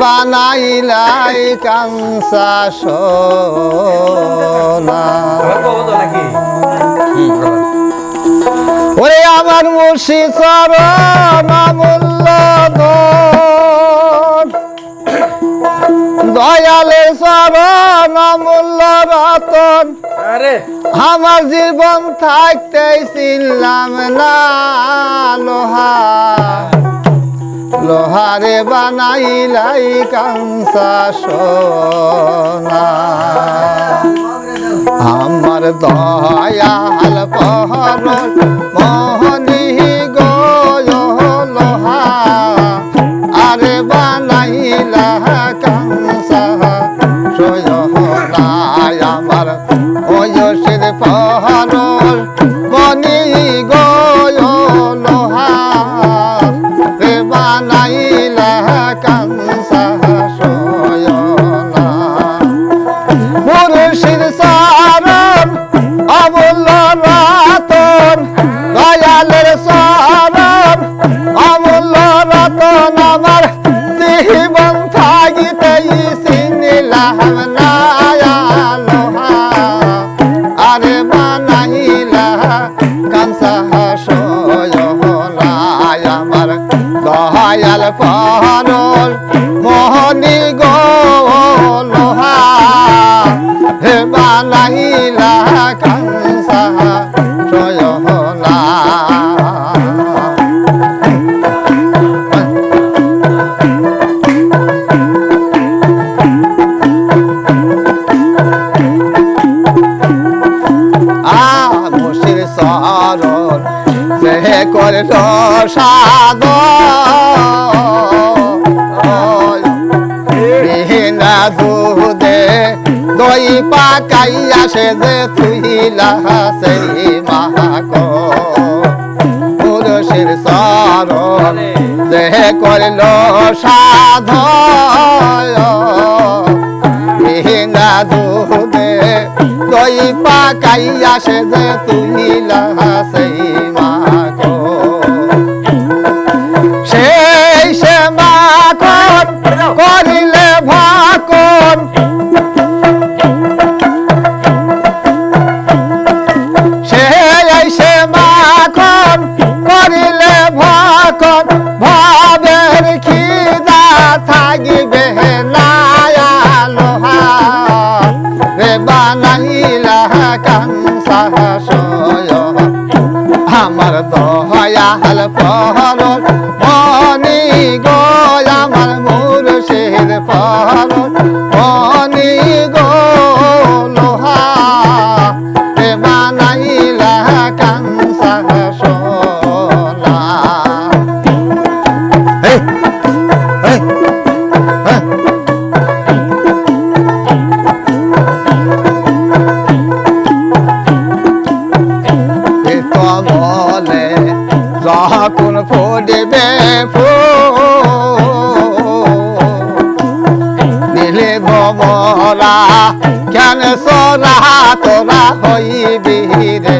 বানাইলাই কাঞ্চা সোনা। ওরে আমার মুর্শি চরণ মূল্য দয়ালে চরণ মূল্য রতন। আরে। আমার জীবন থাকতে ছিলাম না লোহা। লোহারে বানাইলাই কাংসা সোনা আমার দয়াল পহর মোহনি দয়াল পরল মোহনী গো লোহা হে বানাইলা কাঞ্চা সয়না আমসির সরণ সে করল সাদ বিহীনা দুধে দই পাকাইয়া সে যে তুইলা সেই মাহাক পুরুষের সরণ সে করল সাধ বিহীনা দুধে দই পাকাইয়া সে যে তুমিলা সেই দয়াল ভমরা কেন সরা তোরা হইবি রে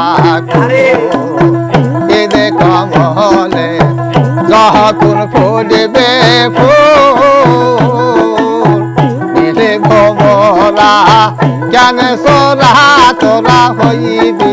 আরে। এদে কমলে যখন ফুটবে ফুল নীলে ভমরা কেন তোরা হইবি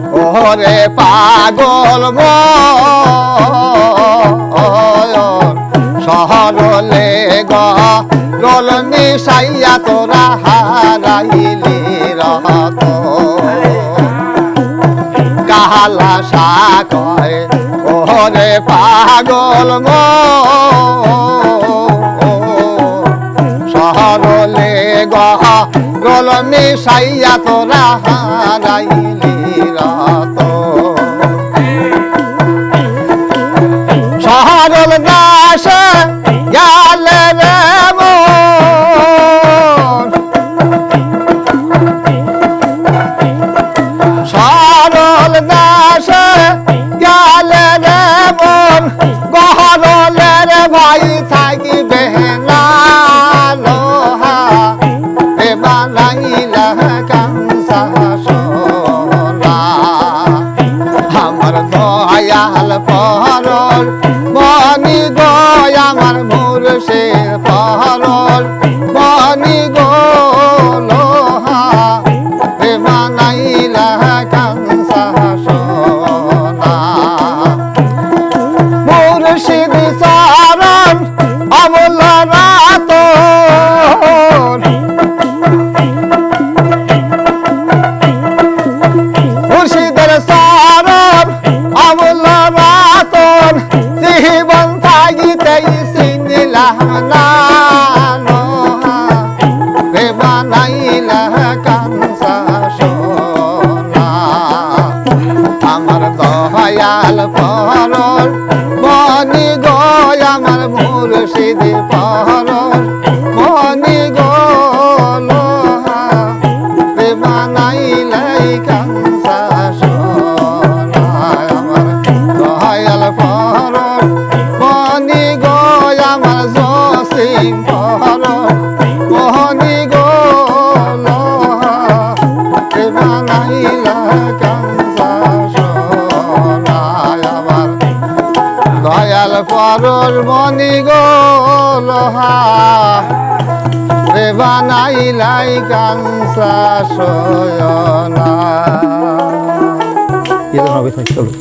ওরে পাগল ময়ন শহরলে গ, রোল মিশাইয়া তোরা হারাইলি রত কাহালা সা কয় ওরে পাগল গো শহরলে গহ রোল মিশাইয়া তোরা হারাইলি রত শহরল দাস গেলে রে সরল দাস গেলে রে ভাই মনি গো লোহা প্রেমানাইলা কাংসা সোনা। মুর্শিদ সারণ অমূল রাতন। মুর্শিদের সারণ অমূল রাতন। জীবন থাকিতেই চিনিলাম না। প্রেমানাইলা কাংসা সোনা। আমার দয়াল পরল বনি গয় আমার মুর্শিদ দয়াল পরর মনি গো লোহা রে বানাইলাই কাঞ্চা সয়না চলো।